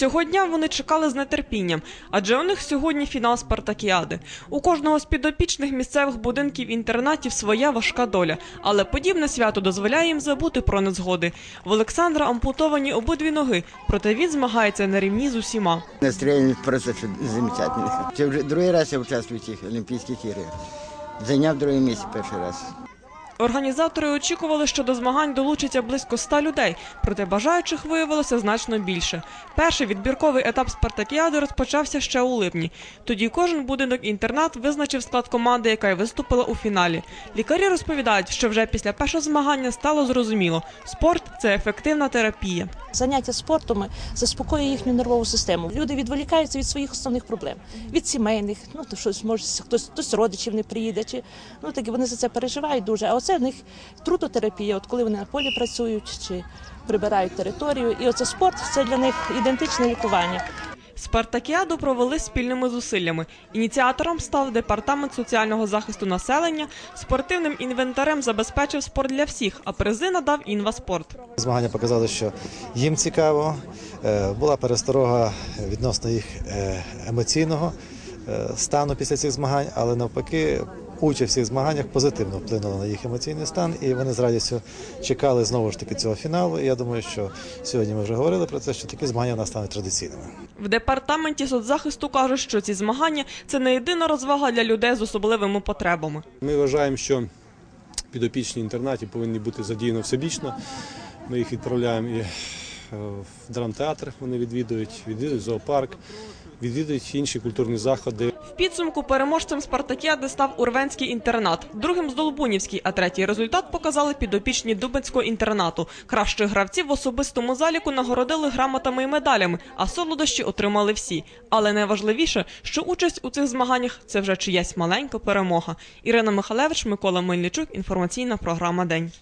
Цього дня вони чекали з нетерпінням, адже у них сьогодні фінал спартакіади. У кожного з підопічних місцевих будинків інтернатів своя важка доля, але подібне свято дозволяє їм забути про незгоди. В Олександра ампутовані обидві ноги, проте він змагається на рівні з усіма. Настроєння просто замечательне. Це вже другий раз я участвую в цих Олімпійських іграх. Зайняв друге місце перший раз. Організатори очікували, що до змагань долучиться близько ста людей, проте бажаючих виявилося значно більше. Перший відбірковий етап спартакіади розпочався ще у липні. Тоді кожен будинок-інтернат визначив склад команди, яка й виступила у фіналі. Лікарі розповідають, що вже після першого змагання стало зрозуміло, спорт це ефективна терапія. Заняття спортом заспокоює їхню нервову систему. Люди відволікаються від своїх основних проблем, від сімейних, ну то щось може хтось хтось родичів не приїде, чи ну такі вони за це переживають дуже. А оце в них трудотерапія. От коли вони на полі працюють чи прибирають територію, і оце спорт це для них ідентичне лікування. Спартакіаду провели спільними зусиллями. Ініціатором став департамент соціального захисту населення. Спортивним інвентарем забезпечив спорт для всіх, а призи надав інваспорт. Змагання показали, що їм цікаво. Е, Була пересторога відносно їх е, емоційного е, стану після цих змагань, але навпаки, участь в цих змаганнях позитивно вплинула на їх емоційний стан, і вони з радістю чекали знову ж таки цього фіналу. І я думаю, що сьогодні ми вже говорили про це, що такі змагання у нас стануть традиційними. В департаменті соцзахисту кажуть, що ці змагання це не єдина розвага для людей з особливими потребами. Ми вважаємо, що підопічні інтернаті повинні бути задіяні всебічно. Ми їх відправляємо і е, в драмтеатр, вони відвідують, відвідують зоопарк, відвідують інші культурні заходи. В підсумку переможцем спартакіади став Урвенський інтернат, другим Здолбунівський, а третій результат показали підопічні Дубенського інтернату. Кращих гравців в особистому заліку нагородили грамотами і медалями, а солодощі отримали всі. Але найважливіше, що участь у цих змаганнях це вже чиясь маленька перемога. Ірина Михалевич, Микола Мельничук. Інформаційна програма День.